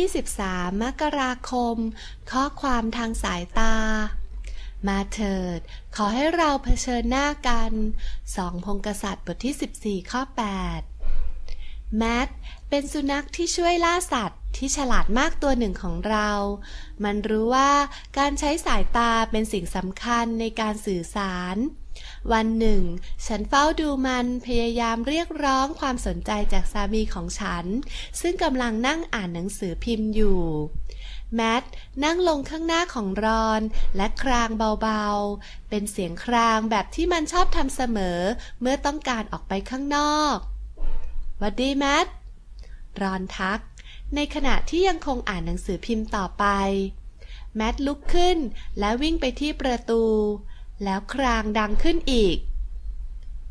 23 มกราคม ข้อความทางสายตา มาเถิด ขอให้เราเผชิญหน้ากันสองพงกษัตริย์บทที่ 14 ข้อ 8 แมทเป็นสุนัขที่ช่วยล่าสัตว์ที่ฉลาดมากตัวหนึ่งของเรา มันรู้ว่าการใช้สายตาเป็นสิ่งสำคัญในการสื่อสาร วันหนึ่ง ฉันเฝ้าดูมันพยายามเรียกร้องความสนใจจากสามีของฉัน ซึ่งกำลังนั่งอ่านหนังสือพิมพ์อยู่แมทนั่งลงข้างหน้าของรอนและครางเบาๆ เป็นเสียงครางแบบที่มันชอบทำเสมอเมื่อต้องการออกไปข้างนอกหวัดดีแมทรอนทัก ในขณะที่ยังคงอ่านหนังสือพิมพ์ต่อไป แมทลุกขึ้นและวิ่งไปที่ประตู แล้วครางดังขึ้นอีก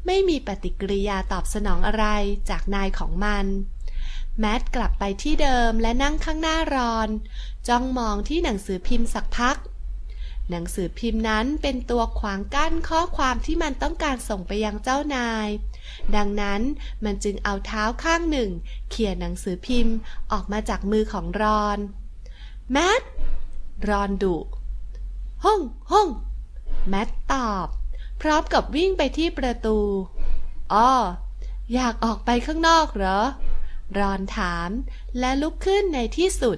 ไม่มีปฏิกิริยาตอบสนองอะไรจากนายของมัน แมทกลับไปที่เดิมและนั่งข้างหน้ารอน จ้องมองที่หนังสือพิมพ์สักพัก หนังสือพิมพ์นั้นเป็นตัวขวางกั้นข้อความที่มันต้องการส่งไปยังเจ้านาย ดังนั้นมันจึงเอาเท้าข้างหนึ่ง เขี่ยหนังสือพิมพ์ออกมาจากมือของรอน แมทรอนดุ ห้องห้อง แมทตอบ พร้อมกับวิ่งไปที่ประตู อ้อ อยากออกไปข้างนอกเหรอ รอนถามและลุกขึ้นในที่สุด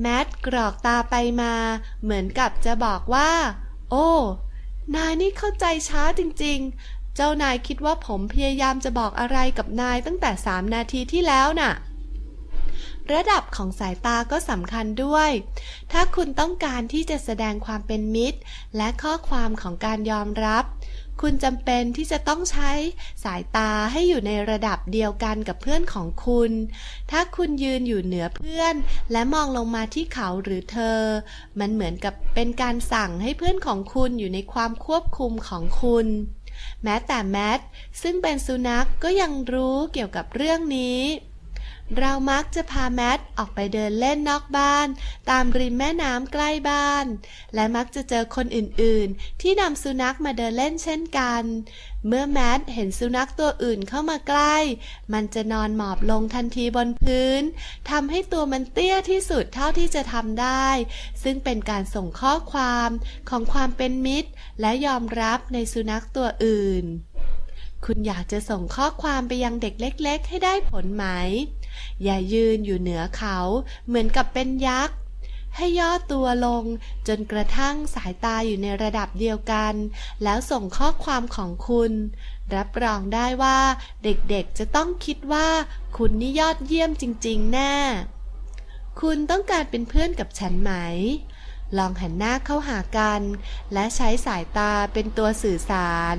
แมทกรอกตาไปมา เหมือนกับจะบอกว่า โอ้ นายนี่เข้าใจช้าจริง ๆ เจ้านายคิดว่าผมพยายามจะบอกอะไรกับนายตั้งแต่สามนาทีที่แล้วน่ะ ระดับของสายตาก็สำคัญด้วย ถ้าคุณต้องการที่จะแสดงความเป็นมิตร และข้อความของการยอมรับ คุณจำเป็นที่จะต้องใช้สายตาให้อยู่ในระดับเดียวกันกับเพื่อนของคุณ ถ้าคุณยืนอยู่เหนือเพื่อน และมองลงมาที่เขาหรือเธอ มันเหมือนกับเป็นการสั่งให้เพื่อนของคุณอยู่ในความควบคุมของคุณแม้แต่แมทซึ่งเป็นสุนัขกก็ยังรู้เกี่ยวกับเรื่องนี้ เรามักจะพาแมทออกไปเดินเล่นนอกบ้าน ตามริมแม่น้ำใกล้บ้าน และมักจะเจอคนอื่นๆ ที่นำสุนัขมาเดินเล่นเช่นกัน เมื่อแมทเห็นสุนัขตัวอื่นเข้ามาใกล้ มันจะนอนหมอบลงทันทีบนพื้นทำให้ตัวมันเตี้ยที่สุดเท่าที่จะทำได้ ซึ่งเป็นการส่งข้อความของความเป็นมิตร และยอมรับในสุนัขตัวอื่น คุณอยากจะส่งข้อความไปยังเด็กเล็ก ๆ ให้ได้ผลไหม อย่ายืนอยู่เหนือเขาเหมือนกับเป็นยักษ์ ให้ย่อตัวลงจนกระทั่งสายตาอยู่ในระดับเดียวกัน แล้วส่งข้อความของคุณ รับรองได้ว่าเด็กๆจะต้องคิดว่าคุณนี่ยอดเยี่ยมจริงๆ แน่ คุณต้องการเป็นเพื่อนกับฉันไหมลองหันหน้าเข้าหากัน และใช้สายตาเป็นตัวสื่อสาร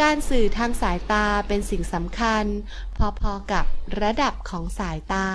การสื่อทางสายตาเป็นสิ่งสำคัญ พอๆกับระดับของสายตา